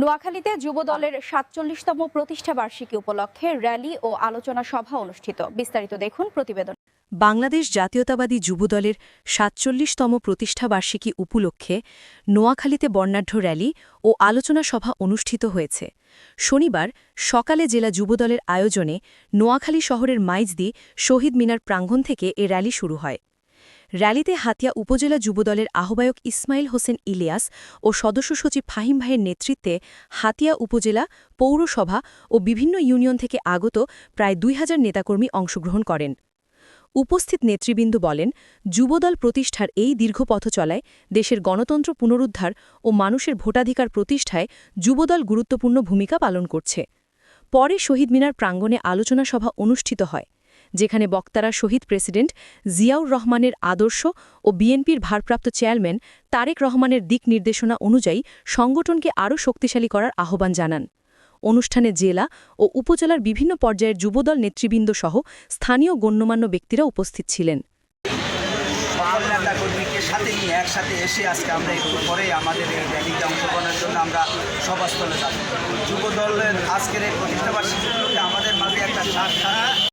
নোয়াখালীতে যুব দলের সাতচল্লিশতম প্রতিষ্ঠা বার্ষিকী উপলক্ষে র্যালি ও আলোচনা সভা অনুষ্ঠিত। বিস্তারিত দেখুন প্রতিবেদন। বাংলাদেশ জাতীয়তাবাদী যুবদলের সাতচল্লিশতম প্রতিষ্ঠাবার্ষিকী উপলক্ষে নোয়াখালীতে বর্ণাঢ্য র্যালি ও আলোচনা সভা অনুষ্ঠিত হয়েছে। শনিবার সকালে জেলা যুবদলের আয়োজনে নোয়াখালী শহরের মাইজদি শহীদ মিনার প্রাঙ্গণ থেকে এ র্যালি শুরু হয়। র্যালিতে হাতিয়া উপজেলা যুবদলের আহ্বায়ক ইসমাইল হোসেন ইলিয়াস ও সদস্য সচিব ফাহিম ভাইয়ের নেতৃত্বে হাতিয়া উপজেলা পৌরসভা ও বিভিন্ন ইউনিয়ন থেকে আগত প্রায় দুই হাজার নেতাকর্মী অংশগ্রহণ করেন। উপস্থিত নেতৃবৃন্দ বলেন, যুবদল প্রতিষ্ঠার এই দীর্ঘ পথ চলায় দেশের গণতন্ত্র পুনরুদ্ধার ও মানুষের ভোটাধিকার প্রতিষ্ঠায় যুবদল গুরুত্বপূর্ণ ভূমিকা পালন করছে। পরে শহীদ মিনার প্রাঙ্গণে আলোচনা সভা অনুষ্ঠিত হয়। যেখানে বক্তারা শহীদ প্রেসিডেন্ট জিয়াউর রহমানের আদর্শ ও বিএনপির ভারপ্রাপ্ত চেয়ারম্যান তারেক রহমানের দিক নির্দেশনা অনুযায়ী সংগঠনকে আরও শক্তিশালী করার আহ্বান জানান। অনুষ্ঠানে জেলা ও উপজেলার বিভিন্ন পর্যায়ের যুবদল নেতৃবৃন্দ সহ স্থানীয় গণ্যমান্য ব্যক্তিরা উপস্থিত ছিলেন। একসাথে এসে আজকে আমরা একটু আমাদের এই র্যালিতে অংশগ্রহণের জন্য আমরা সভাস্থলে যাব। যুব দলের আজকের এই প্রতিষ্ঠা